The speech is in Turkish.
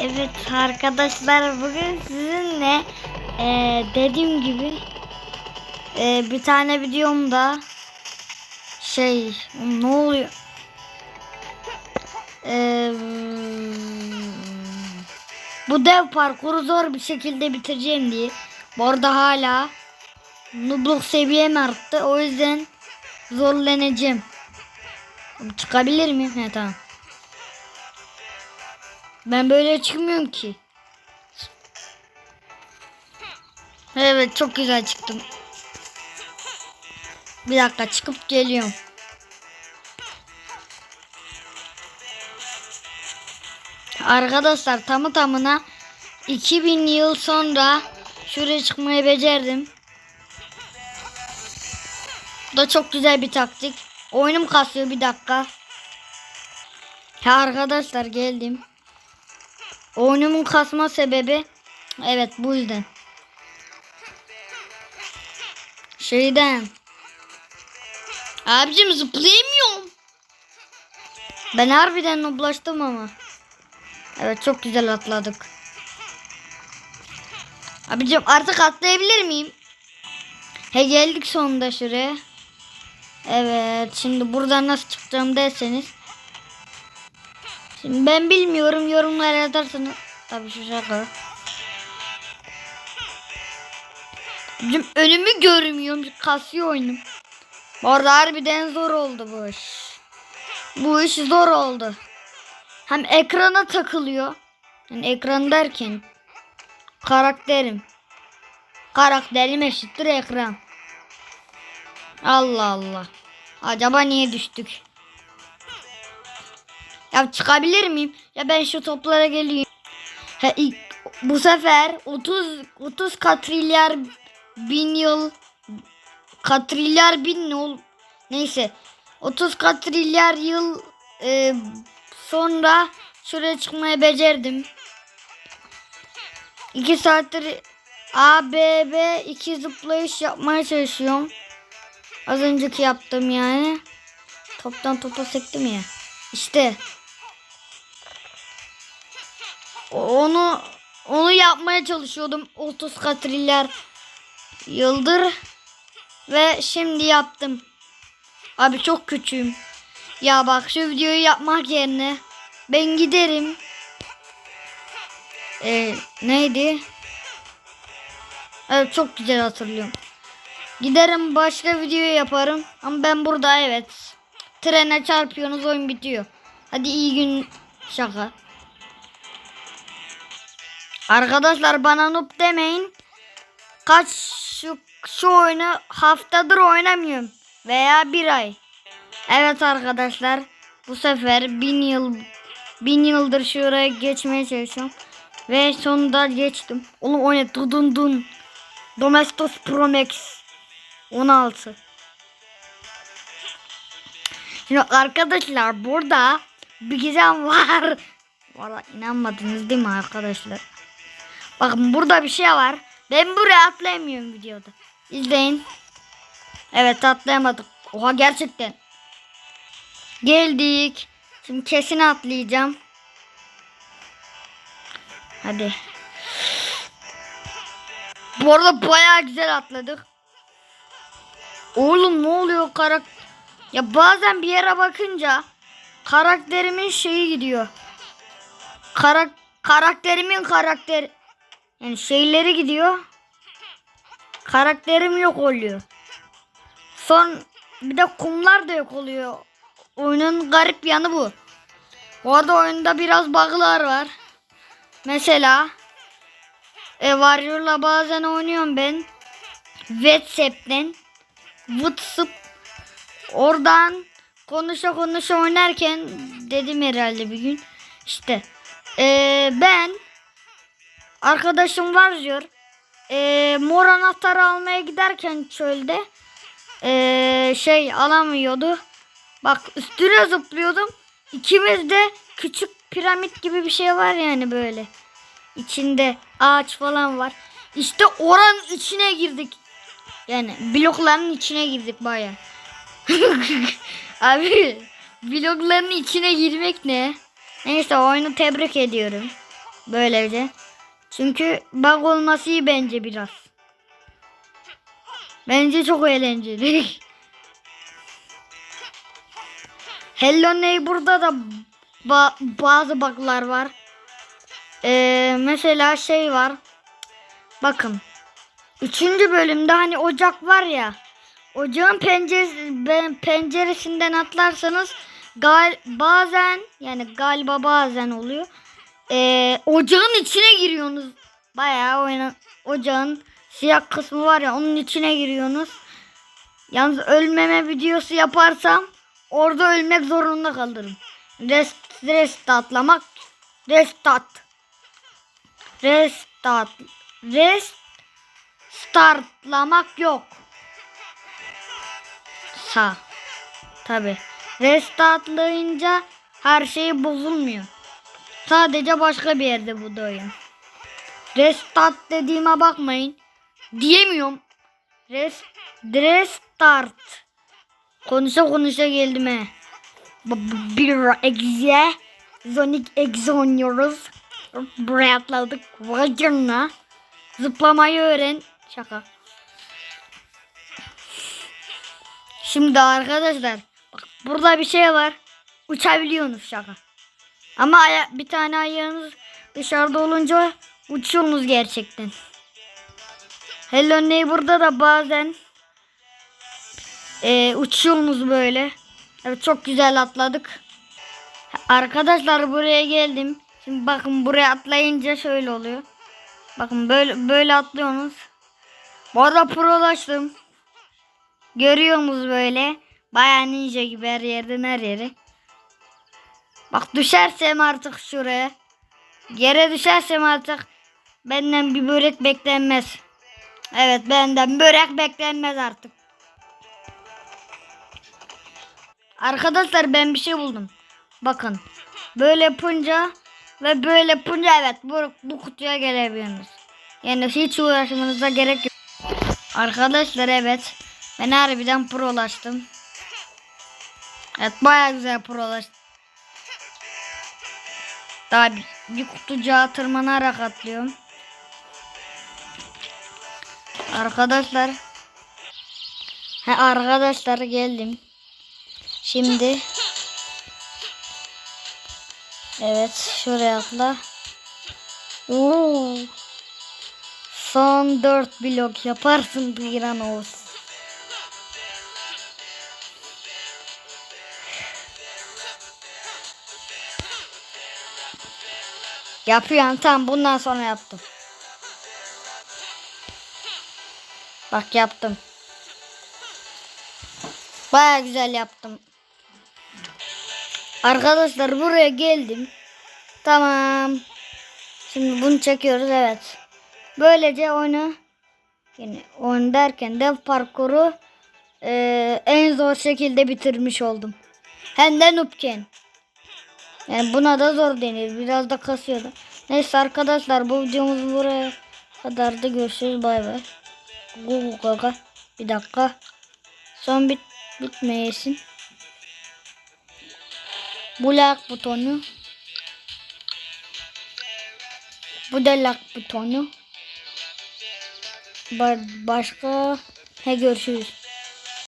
Evet arkadaşlar bugün sizinle eee, dediğim gibi eee, bir tane videomda şey ne oluyor? Eee, bu dev parkuru zor bir şekilde bitireceğim diye. Bu arada hala nubluk seviyem arttı. O yüzden zorlanacağım. Çıkabilir miyim? He tamam. Ben böyle çıkmıyorum ki. Evet çok güzel çıktım. Bir dakika çıkıp geliyorum. Arkadaşlar tamı tamına 2000 yıl sonra şuraya çıkmayı becerdim. Bu da çok güzel bir taktik. Oyunum kasıyor bir dakika. Ya arkadaşlar geldim. Oyunumun kasma sebebi evet bu yüzden. Şeyden. Abicim zıplayamıyorum. Ben harbiden noblaştım ama. Evet çok güzel atladık. Abicim artık atlayabilir miyim? He geldik sonunda şuraya. Evet şimdi buradan nasıl çıkacağım derseniz. Şimdi ben bilmiyorum yorumlara yazarsanız. Tabii şu şaka. Abicim önümü görmüyorum. Kasıyor oyunum. Bu arada harbiden zor oldu bu iş. Bu iş zor oldu. Hem ekrana takılıyor. Yani ekran derken karakterim. Karakterim eşittir ekran. Allah Allah. Acaba niye düştük? Ya çıkabilir miyim? Ya ben şu toplara geleyim. He, bu sefer 30 30 katrilyar bin yıl katrilyar bin ol neyse 30 katrilyar yıl e, sonra şuraya çıkmayı becerdim. 2 saattir A, B, B iki zıplayış yapmaya çalışıyorum. Az önceki yaptım yani. Toptan topa sektim ya. İşte. Onu onu yapmaya çalışıyordum 30 katrilyar yıldır ve şimdi yaptım. Abi çok küçüğüm. Ya bak şu videoyu yapmak yerine ben giderim. Ee, neydi? Evet çok güzel hatırlıyorum. Giderim başka video yaparım. Ama ben burada evet. Trene çarpıyorsunuz oyun bitiyor. Hadi iyi gün şaka. Arkadaşlar bana noob demeyin. Kaç şu, şu oyunu haftadır oynamıyorum. Veya bir ay. Evet arkadaşlar. Bu sefer bin yıl bin yıldır şuraya geçmeye çalışıyorum. Ve sonunda geçtim. Oğlum o ne? Dudun dun. Domestos Pro Max 16. Şimdi arkadaşlar burada bir gizem var. Valla inanmadınız değil mi arkadaşlar? Bakın burada bir şey var. Ben buraya atlayamıyorum videoda. İzleyin. Evet atlayamadık. Oha gerçekten. Geldik. Şimdi kesin atlayacağım. Hadi. Bu arada bayağı güzel atladık. Oğlum ne oluyor karak... Ya bazen bir yere bakınca karakterimin şeyi gidiyor. Karak karakterimin karakter yani şeyleri gidiyor. Karakterim yok oluyor. Son bir de kumlar da yok oluyor. Oyunun garip yanı bu. Bu arada oyunda biraz bug'lar var. Mesela e, Warrior'la bazen oynuyorum ben. WhatsApp'ten WhatsApp oradan konuşa konuşa oynarken dedim herhalde bir gün işte e, ben arkadaşım var diyor e, mor anahtarı almaya giderken çölde e, şey alamıyordu bak üstüne zıplıyordum ikimiz de küçük piramit gibi bir şey var yani böyle içinde ağaç falan var işte oranın içine girdik yani blokların içine girdik baya. Abi blokların içine girmek ne? Neyse oyunu tebrik ediyorum. Böylece. Çünkü bug olması iyi bence biraz. Bence çok eğlenceli. Hello Neighbor'da da ba- bazı bug'lar var. Ee, mesela şey var. Bakın. Üçüncü bölümde hani ocak var ya. Ocağın penceresi, penceresinden atlarsanız gal bazen yani galiba bazen oluyor. Ee, ocağın içine giriyorsunuz. Bayağı oyna ocağın siyah kısmı var ya onun içine giriyorsunuz. Yalnız ölmeme videosu yaparsam orada ölmek zorunda kalırım. Rest, restartlamak restart restart rest startlamak yok. Sağ. Tabi. Restartlayınca her şey bozulmuyor. Sadece başka bir yerde bu oyun. Restart dediğime bakmayın. Diyemiyorum. Rest, restart. Konuşa konuşa geldim he. Bir egze. Sonic egze oynuyoruz. Buraya atladık. Vay canına. Zıplamayı öğren. Şaka. Şimdi arkadaşlar. Bak burada bir şey var. Uçabiliyorsunuz şaka. Ama aya- bir tane ayağınız dışarıda olunca uçuyorsunuz gerçekten. Hello Neighbor'da da bazen e, uçuyorsunuz böyle. Evet çok güzel atladık. Arkadaşlar buraya geldim. Şimdi bakın buraya atlayınca şöyle oluyor. Bakın böyle böyle atlıyorsunuz. Bu arada prolaştım. Görüyorsunuz böyle. Baya ninja gibi her yerden her yere. Bak düşersem artık şuraya. Yere düşersem artık benden bir börek beklenmez. Evet benden börek beklenmez artık. Arkadaşlar ben bir şey buldum. Bakın. Böyle yapınca ve böyle yapınca evet bu, bu kutuya gelebiliyorsunuz. Yani hiç uğraşmanıza gerek yok. Arkadaşlar evet. Ben harbiden prolaştım. Evet baya güzel prolaştım. Daha bir, kutucuğa tırmanarak atlıyorum. Arkadaşlar. He arkadaşlar geldim. Şimdi. Evet şuraya atla. Oo. Son 4 blok yaparsın bir an olsun. Yapıyorum tamam bundan sonra yaptım. Bak yaptım. Baya güzel yaptım. Arkadaşlar buraya geldim. Tamam. Şimdi bunu çekiyoruz evet. Böylece oyunu yani oyun derken dev parkuru eee, en zor şekilde bitirmiş oldum. Hem de noobken. Yani buna da zor denir. Biraz da kasıyor da. Neyse arkadaşlar bu videomuz buraya kadar da görüşürüz. Bay bay. Google gaga. Bir dakika. Son bit bitmeyesin. Bu like butonu. Bu da like butonu. Ba- başka. He görüşürüz.